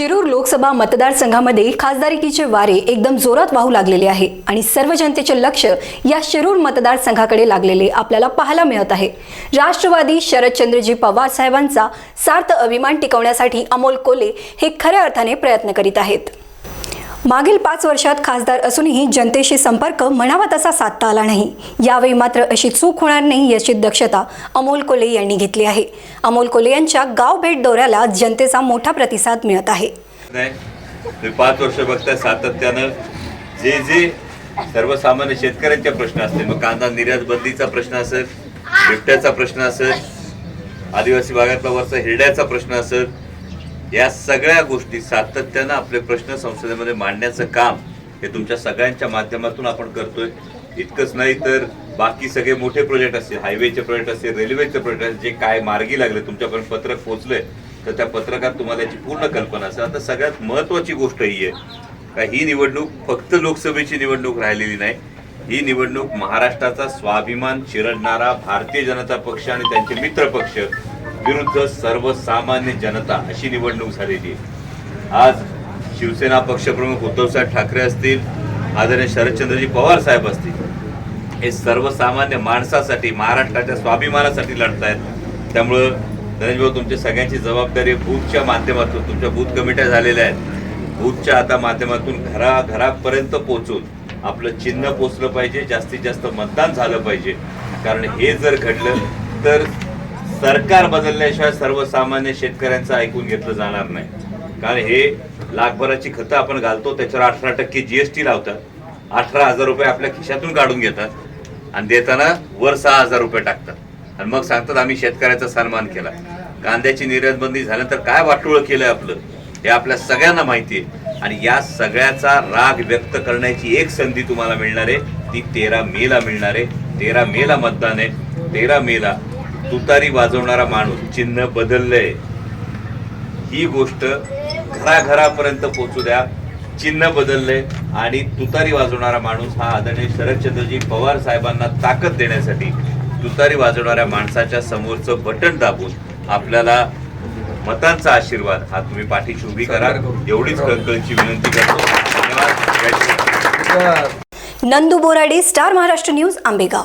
शिरूर लोकसभा मतदारसंघामध्ये खासदारकीचे वारे एकदम जोरात वाहू लागलेले आहे आणि सर्व जनतेचे लक्ष या शिरूर मतदारसंघाकडे लागलेले आपल्याला पाहायला मिळत आहे. राष्ट्रवादी शरदचंद्रजी पवार साहेबांचा सार्थ अभिमान टिकवण्यासाठी अमोल कोले हे खऱ्या अर्थाने प्रयत्न करीत आहेत. मागील पाच वर्षात खासदार असूनही जनतेशी संपर्क म्हणावा तसा साधता आला नाही. यावेळी मात्र अशी चूक होणार नाही याची दक्षता अमोल कोले यांनी घेतली आहे. अमोल कोले यांच्या गाव भेट दौऱ्याला जनतेचा मोठा प्रतिसाद मिळत आहे. नाही पाच वर्ष बघता सातत्यानं. जे जे सर्वसामान्य शेतकऱ्यांचे प्रश्न असतील मग कांदा निर्यात बंदीचा प्रश्न असेल बिबट्याचा प्रश्न असेल आदिवासी भागातला वरचा हिरड्याचा प्रश्न असेल या सगळ्या गोष्टी सातत्यानं आपले प्रश्न संसदेमध्ये मांडण्याचं काम हे तुमच्या सगळ्यांच्या माध्यमातून आपण करतोय. इतकंच नाही तर बाकी सगळे मोठे प्रोजेक्ट असतील हायवेचे प्रोजेक्ट असतील रेल्वेचे प्रोजेक्ट असतील जे काय मार्गी लागले तुमच्यापर्यंत पत्रक पोहोचले तर त्या पत्रकात तुम्हाला याची पूर्ण कल्पना असेल. आता सगळ्यात महत्वाची गोष्ट ही आहे का ही निवडणूक फक्त लोकसभेची निवडणूक राहिलेली नाही. ही निवडणूक महाराष्ट्राचा स्वाभिमान चिरडणारा भारतीय जनता पक्ष आणि त्यांचे मित्र पक्ष विरुद्ध सर्वसामान्य जनता अशी निवडणूक झालेली आहे. आज शिवसेना पक्षप्रमुख उद्धवसाहेब ठाकरे असतील आदरणीय शरदचंद्रजी पवार साहेब असतील हे सर्वसामान्य माणसासाठी महाराष्ट्राच्या स्वाभिमानासाठी लढत आहेत त्यामुळं धनंजय तुमच्या सगळ्यांची जबाबदारी बूथच्या माध्यमातून तुमच्या बूथ कमिट्या झालेल्या आहेत. बूथच्या आता माध्यमातून घरा घरापर्यंत आपलं चिन्ह पोचलं पाहिजे जास्तीत जास्त मतदान झालं पाहिजे. कारण हे जर घडलं तर सरकार बदलल्याशिवाय सर्वसामान्य शेतकऱ्यांचं ऐकून घेतलं जाणार नाही. कारण हे लाखभराची खतं आपण घालतो त्याच्यावर अठरा टक्के जीएसटी लावतात. अठरा हजार रुपये आपल्या खिशातून काढून घेतात. आणि देताना वर सहा हजार रुपये टाकतात. आणि मग सांगतात आम्ही शेतकऱ्याचा सन्मान केला. कांद्याची निर्यातबंदी झाल्यानंतर काय वाटोळं केलं आपलं? हे आपल्या सगळ्यांना माहिती आहे. आणि या सगळ्याचा राग व्यक्त करण्याची एक संधी तुम्हाला मिळणार आहे. ती तेरा मेला मिळणार आहे. तेरा मेला मतदान आहे. तेरा मेला तुतारी वाजवणारा माणूस चिन्ह बदललंय. ही गोष्ट घराघरापर्यंत पोहोचू द्या. चिन्ह बदललंय आणि तुतारी वाजवणारा माणूस हा आदरणीय शरदचंद्रजी पवार साहेबांना ताकद देण्यासाठी तुतारी वाजवणाऱ्या माणसाच्या समोरचं बटन दाबून आपल्याला मतांचा आशीर्वाद हा तुम्ही पाठीशी उभी करा. एवढीच कळकळीची विनंती करतो. धन्यवाद. Nandu Borade star Maharashtra news Ambegaon.